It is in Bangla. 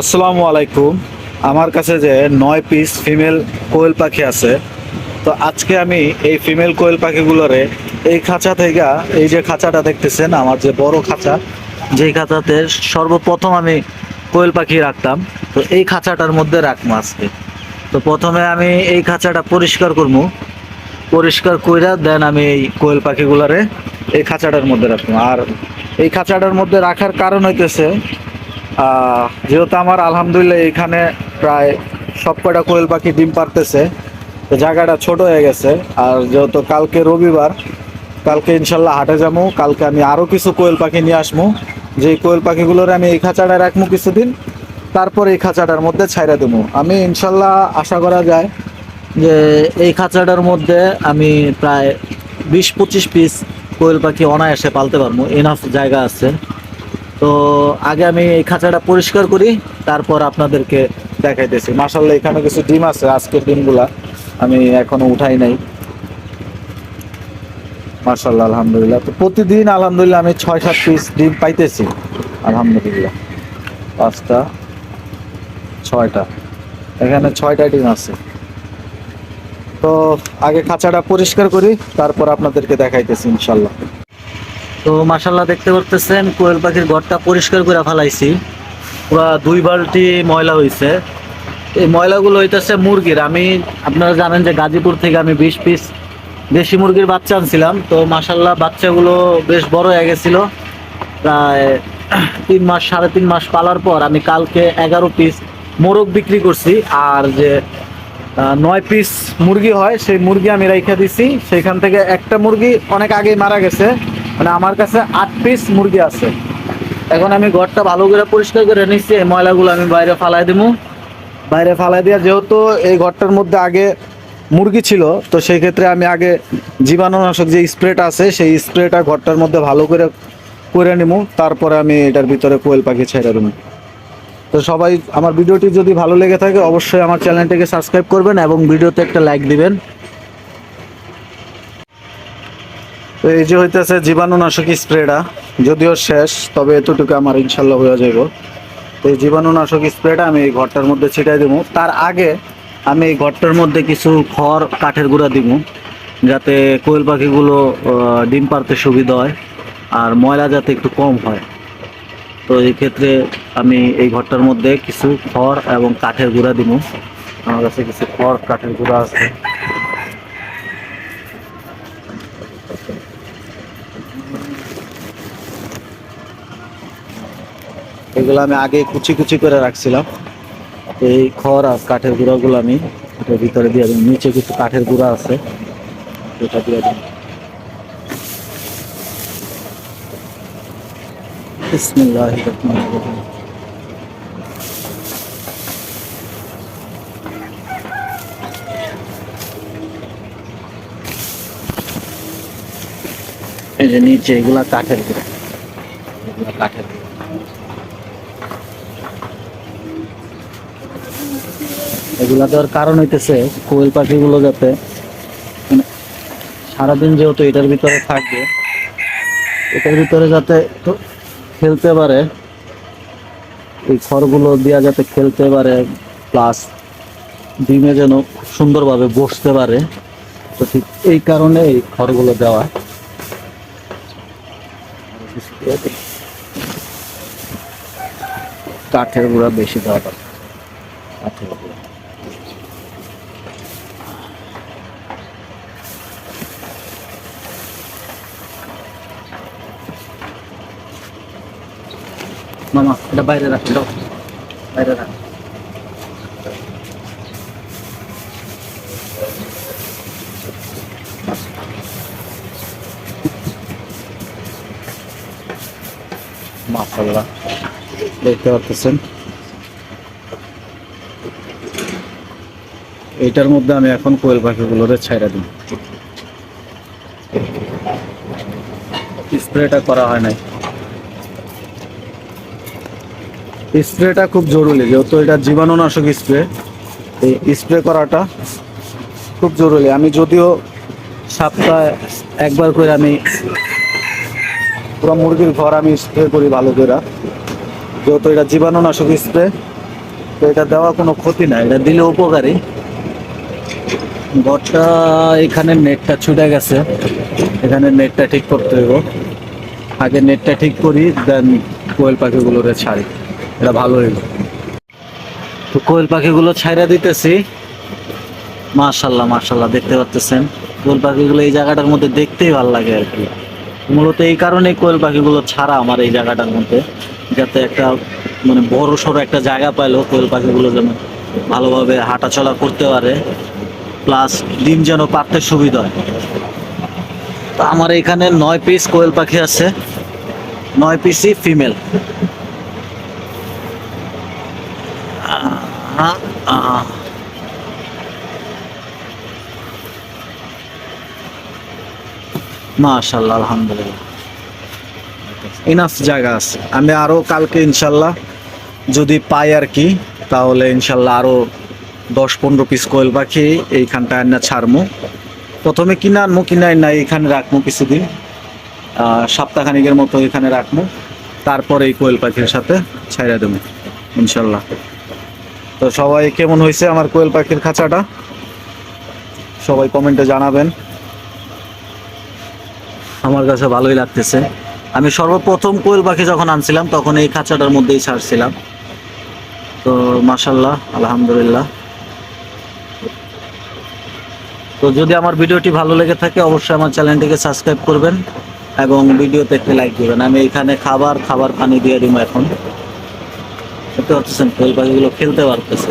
আসসালামু আলাইকুম। আমার কাছে যে নয় পিস ফিমেল কোয়েল পাখি আছে, তো আজকে আমি এই ফিমেল কোয়েল পাখিগুলোরে এই খাঁচা থেকে, এই যে খাঁচাটা দেখতেছেন, আমার যে বড় খাঁচা, যেই খাঁচাতে সর্বপ্রথম আমি কোয়েল পাখি রাখতাম। তো এই খাঁচাটার মধ্যে রাখব আজকে। তো প্রথমে আমি এই খাঁচাটা পরিষ্কার করব। পরিষ্কার কইরা দেন আমি এই কোয়েল পাখিগুলারে এই খাঁচাটার মধ্যে রাখব। আর এই খাঁচাটার মধ্যে রাখার কারণ হইতেছে যেহেতু আমার আলহামদুলিল্লাহ এখানে প্রায় সব কয়টা কোয়েল পাখি ডিম পারতেছে তো জায়গাটা ছোট হয়ে গেছে। আর যেহেতু কালকে রবিবার, কালকে ইনশাল্লাহ হাটে যাব কালকে আমি আরও কিছু কোয়েল পাখি নিয়ে আসব যে কোয়েল পাখিগুলোর আমি এই খাঁচাটায় রাখব কিছুদিন, তারপর এই খাঁচাটার মধ্যে ছাইরা দেবো। আমি ইনশাল্লাহ আশা করা যায় যে এই খাঁচাটার মধ্যে আমি প্রায় বিশ পঁচিশ পিস কোয়েল পাখি অনায়াসে পালতে পারব। এনাফ জায়গা আছে। তো আগে আমি এই খাঁচাটা পরিষ্কার করি, তারপর আপনাদেরকে দেখাইতেছি। মাসাল্লাহ এখানে কিছু ডিম আছে, আজকের ডিমগুলা আমি এখনও উঠাই নাই। মার্শাল্লাহ আলহামদুলিল্লাহ। তো প্রতিদিন, আলহামদুলিল্লাহ, আমি ছয় সাত পিস ডিম পাইতেছি। আলহামদুলিল্লাহ। পাঁচটা, ছয়টা। এখানে ছয়টা ডিম আছে। তো আগে খাঁচাটা পরিষ্কার করি, তারপর আপনাদেরকে দেখাইতেছি ইনশাল্লাহ তো মাসাল্লাহ দেখতে পারতেছেন কোয়েল পাখির ঘরটা পরিষ্কার করে ফেলাইছি। পুরা দুই বালতি ময়লা হয়েছে এই ময়লাগুলো হইতেছে মুরগির। আমি, আপনারা জানেন যে গাজীপুর থেকে আমি বিশ পিস দেশি মুরগির বাচ্চা আনছিলাম। তো মাসাল্লাহ বাচ্চাগুলো বেশ বড় হয়ে গেছিল। প্রায় তিন মাস, সাড়ে তিন মাস পালার পর আমি কালকে এগারো পিস মোরগ বিক্রি করছি। আর যে নয় পিস মুরগি হয়, সেই মুরগি আমি রেখে দিছি। সেখান থেকে একটা মুরগি অনেক আগেই মারা গেছে। মানে আমার কাছে আট পিস মুরগি আছে। এখন আমি ঘরটা ভালো করে পরিষ্কার করে নিচ্ছি, এই ময়লাগুলো আমি বাইরে ফালাই দিব বাইরে ফালাই দিয়া যেহেতু এই ঘরটার মধ্যে আগে মুরগি ছিল, তো সেই ক্ষেত্রে আমি আগে জীবাণুনাশক যে স্প্রেটা আছে, সেই স্প্রেটা ঘরটার মধ্যে ভালো করে করে নিব তারপরে আমি এটার ভিতরে কোয়েল পাখি ছেড়ে দেবো তো সবাই, আমার ভিডিওটি যদি ভালো লেগে থাকে, অবশ্যই আমার চ্যানেলটিকে সাবস্ক্রাইব করবেন এবং ভিডিওতে একটা লাইক দিবেন। তো এই যে হইতেছে জীবাণুনাশক স্প্রেটা, যদিও শেষ, তবে এতটুকু আমার ইনশাল্লাহ হয়ে যাব তো এই জীবাণুনাশক স্প্রেটা আমি এই ঘরটার মধ্যে ছিটাই দেবো তার আগে আমি এই ঘরটার মধ্যে কিছু খড়, কাঠের গুঁড়া দিব যাতে কোয়েল পাখিগুলো ডিম পারতে সুবিধা হয় আর ময়লা যাতে একটু কম হয়। তো এই ক্ষেত্রে আমি এই ঘরটার মধ্যে কিছু খড় এবং কাঠের গুঁড়া দিব আমার কাছে কিছু খড়, কাঠের গুঁড়া আছে। এগুলো আমি আগে কুচি কুচি করে রাখছিলাম। এই খড় আর কাঠের গুঁড়াগুলো আমি এটার ভিতরে দিয়ে দিই নিচে কিছু কাঠের গুঁড়া আছে। এটা দিয়ে রহিম। এই যে নিচে এগুলা কাঠের গুঁড়া। এগুলা কাঠের গুঁড়া এগুলা দেওয়ার কারণ হইতেছে কোয়েল পাখিগুলো যাতে মানে সারাদিন যেহেতু এটার ভিতরে থাকবে, এটার ভিতরে যাতে খেলতে পারে, এই খড়গুলো দেওয়া যাতে খেলতে পারে প্লাস ডিমে যেন সুন্দরভাবে বসতে পারে, তো ঠিক এই কারণে এই খড়গুলো দেওয়া। কাঠের গুঁড়া বেশি দেওয়া দরকার। কাঠের গুঁড়া মামা এটা বাইরে রাখ দাও বাইরে রাখ মাশাল্লাহ দেখতে পাচ্ছেন এইটার মধ্যে আমি এখন কোয়েল পাখিগুলোরে ছাইরা দিই। স্প্রেটা করা হয় নাই। স্প্রেটা খুব জরুরি, যেহেতু এটা জীবাণুনাশক স্প্রে, এই স্প্রে করাটা খুব জরুরি। আমি যদিও সপ্তাহে একবার করে আমি পুরো মুরগির ঘর আমি স্প্রে করি ভালো করে। যেহেতু এটা জীবাণুনাশক স্প্রে, তো এটা দেওয়া কোনো ক্ষতি না এটা দিলে উপকারী। ঘরটা এখানে নেটটা ছুটে গেছে। এখানে নেটটা ঠিক করতে হইব। আগে নেটটা ঠিক করি দেন কোয়েল পাখিগুলোরে ছাড়ি। এটা ভালো হইব। তো কোয়েল পাখিগুলো ছাইরা দিতেছি। মাশাল্লাহ মাশাল্লাহ দেখতে পাচ্ছেন কোয়েল পাখিগুলো এই জায়গাটার মধ্যে দেখতেই ভালো লাগে আর কি। মূলত এই কারণেই কোয়েল পাখিগুলো ছাড়া আমার এই জায়গাটার মধ্যে, যাতে একটা মানে বড় সড়ো একটা জায়গা পাইলো কোয়েল পাখিগুলো যেন ভালোভাবে হাঁটাচলা করতে পারে। প্লাস ডিম যেন পারতে সুবিধা হয়। তো আমার এখানে নয় পিস কোয়েল পাখি আছে। নয় পিসই ফিমেল মাশাল্লাহ আলহামদুলিল্লাহ। ইনাফ জায়গা আছে। আমি আরও কালকে ইনশাল্লাহ যদি পাই আর কি, তাহলে ইনশাল্লাহ আরও দশ পনেরো পিস কোয়েল পাখি এইখানটায় না ছাড়মু। প্রথমে কিনে আনমু, কিনে না এইখানে রাখব কিছুদিন। সপ্তাহখানিকের মতো এখানে রাখব তারপরে এই কোয়েল পাখির সাথে ছাইরা দেবো, ইনশাল্লাহ। তো সবাই কেমন হয়েছে আমার কোয়েল পাখির খাঁচাটা? সবাই কমেন্টে জানাবেন। আমার কাছে ভালোই লাগতেছে। আমি সর্বপ্রথম কোয়েল পাখি যখন আনছিলাম, তখন এই খাঁচাটার মধ্যেই ছাড়ছিলাম। তো মাসাল্লাহ আলহামদুলিল্লাহ। তো যদি আমার ভিডিওটি ভালো লেগে থাকে, অবশ্যই আমার চ্যানেলটিকে সাবস্ক্রাইব করবেন এবং ভিডিওতে একটি লাইক দেবেন। আমি এখানে খাবার খাবার পানি দিয়ে দিব এখন। দেখতে পাচ্ছেন ফুল পাখিগুলো খেলতে পারতেছে।